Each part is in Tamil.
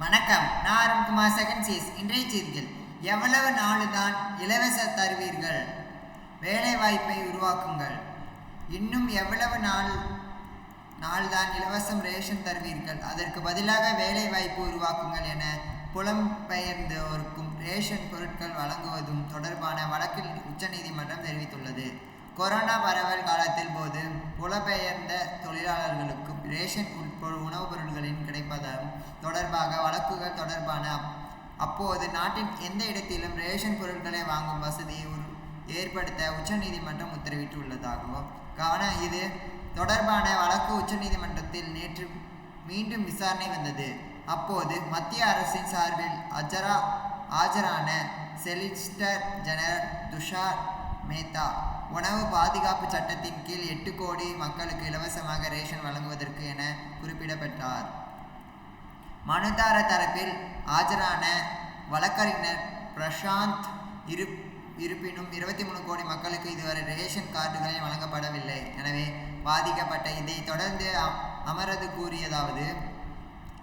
வணக்கம். நான் அருண்குமார் செகண்ட் சீஸ் இன்றைய செய்திகள் எவ்வளவு நாளுதான் இலவச தருவீர்கள்? வேலை வாய்ப்பை உருவாக்குங்கள். இன்னும் எவ்வளவு நாள் நாள்தான் இலவசம் ரேஷன் தருவீர்கள்? அதற்கு பதிலாக வேலை வாய்ப்பு உருவாக்குங்கள் என புலம்பெயர்ந்தோருக்கும் ரேஷன் பொருட்கள் வழங்குவதும் தொடர்பான வழக்கில் உச்சநீதிமன்றம் தெரிவித்துள்ளது. கொரோனா பரவல் காலத்தில் போது புலம்பெயர்ந்த தொழிலாளர்களுக்கும் ரேஷன் உட்பொரு உணவுப் பொருட்களின் கிடைப்பதும் தொடர்பாக வழக்குகள் தொடர்பான அப்போது நாட்டின் எந்த இடத்திலும் ரேஷன் பொருட்களை வாங்கும் வசதியை உரு- ஏற்படுத்த உச்சநீதிமன்றம் உத்தரவிட்டுள்ளதாகவும் காண இது தொடர்பான வழக்கு உச்சநீதிமன்றத்தில் நேற்று மீண்டும் விசாரணை வந்தது. அப்போது மத்திய அரசின் சார்பில் அஜரா ஆஜரான செலிஸ்டர் ஜெனரல் துஷார் மேத்தா. உணவு பாதுகாப்பு சட்டத்தின் கீழ் எட்டு கோடி மக்களுக்கு இலவசமாக ரேஷன் வழங்குவதற்கு என குறிப்பிடப்பட்டார். மனுதார தரப்பில் ஆஜரான வழக்கறிஞர் பிரசாந்த் இரு இருப்பினும் இருபத்தி மூணு கோடி மக்களுக்கு இதுவரை ரேஷன் கார்டுகள் வழங்கப்படவில்லை. எனவே பாதிக்கப்பட்ட இதை தொடர்ந்து அமரது கூறியதாவது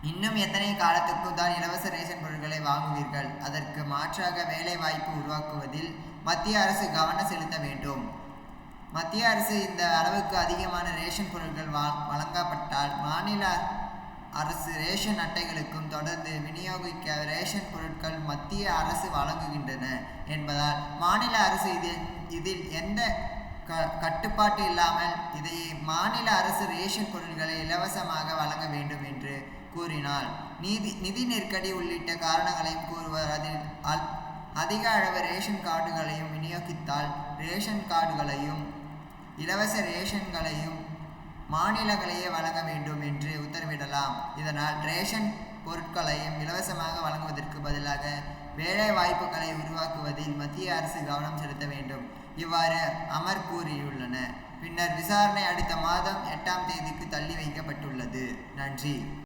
இன்னும் எத்தனை காலத்துக்கும் தான் இலவச ரேஷன் பொருட்களை வாங்குவீர்கள்? அதற்கு மாற்றாக வேலைவாய்ப்பு உருவாக்குவதில் மத்திய அரசு கவனம் செலுத்த வேண்டும். மத்திய அரசு இந்த அளவுக்கு அதிகமான ரேஷன் பொருட்கள் வா வழங்கப்பட்டால் மாநில அரசு ரேஷன் அட்டைகளுக்கும் தொடர்ந்து விநியோகிக்க ரேஷன் பொருட்கள் மத்திய அரசு வழங்குகின்றன என்பதால் மாநில அரசு இதில் இதில் எந்த க கட்டுப்பாட்டு இல்லாமல் இதை மாநில அரசு ரேஷன் பொருட்களை இலவசமாக வழங்க வேண்டும் என்று கூறினார். நீதி நிதி நெருக்கடி உள்ளிட்ட காரணங்களையும் கூறுவர். அதில் அல்- அதிக அளவு ரேஷன் கார்டுகளையும் விநியோகித்தால் ரேஷன் கார்டுகளையும் இலவச ரேஷன்களையும் மாநிலங்களையே வழங்க வேண்டும் என்று உத்தரவிடலாம். இதனால் ரேஷன் பொருட்களையும் இலவசமாக வழங்குவதற்கு பதிலாக வேலை வாய்ப்புகளை உருவாக்குவதில் மத்திய அரசு கவனம் செலுத்த வேண்டும். இவ்வாறு அமர் கூறியுள்ளன பின்னர் விசாரணை அடுத்த மாதம் எட்டாம் தேதிக்கு தள்ளி வைக்கப்பட்டுள்ளது. நன்றி.